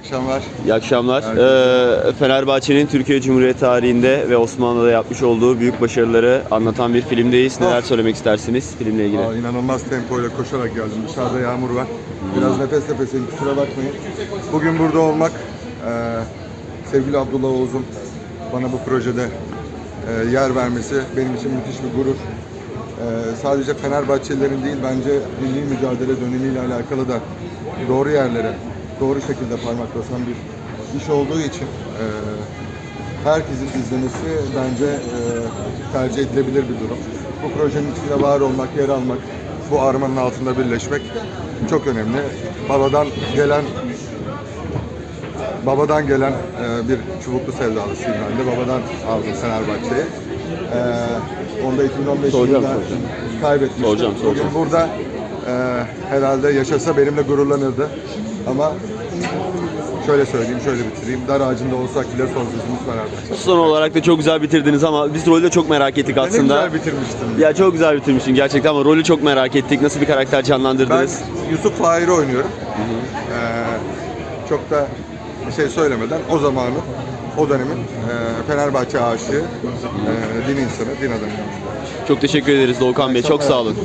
akşamlar. İyi akşamlar. Ee, Fenerbahçe'nin Türkiye Cumhuriyeti tarihinde ve Osmanlı'da yapmış olduğu büyük başarıları anlatan bir filmdeyiz. Neler Oh. söylemek istersiniz filmle ilgili? Aa, inanılmaz tempoyla koşarak geldim. Dışarıda yağmur var. Biraz nefes nefeseyim kusura bakmayın. Bugün burada olmak, e, sevgili Abdullah Oğuz'un bana bu projede e, yer vermesi benim için müthiş bir gurur. E, sadece Fenerbahçelilerin değil bence milli mücadele dönemiyle alakalı da doğru yerlere, doğru şekilde parmak basan bir iş olduğu için e, herkesin izlemesi bence e, tercih edilebilir bir durum. Bu projenin içinde var olmak, yer almak, bu armanın altında birleşmek çok önemli. Babadan gelen babadan gelen e, bir çubuklu sevdalısıyım ben de. Babadan aldım Fenerbahçe'yi. E, onda 2015 Soracağım, yılında soracağım. kaybetmiştim. Soracağım, soracağım. Bugün burada e, herhalde yaşasa benimle gururlanırdı. Ama şöyle söyleyeyim, şöyle bitireyim. Dar ağacında olsak bile son sözümüz Fenerbahçe. Son olarak da çok güzel bitirdiniz ama biz rolü de çok merak ettik Ben ne aslında. güzel bitirmiştim. Ya çok güzel bitirmişsin gerçekten ama rolü çok merak ettik. Nasıl bir karakter Ben canlandırdınız? Yusuf Fahir'i oynuyorum. Ee, çok da bir şey söylemeden o zamanın, o dönemin e, Fenerbahçe aşığı, e, din insanı, din adamı. Çok teşekkür ederiz Doğukan Bey. Çok sağ olun.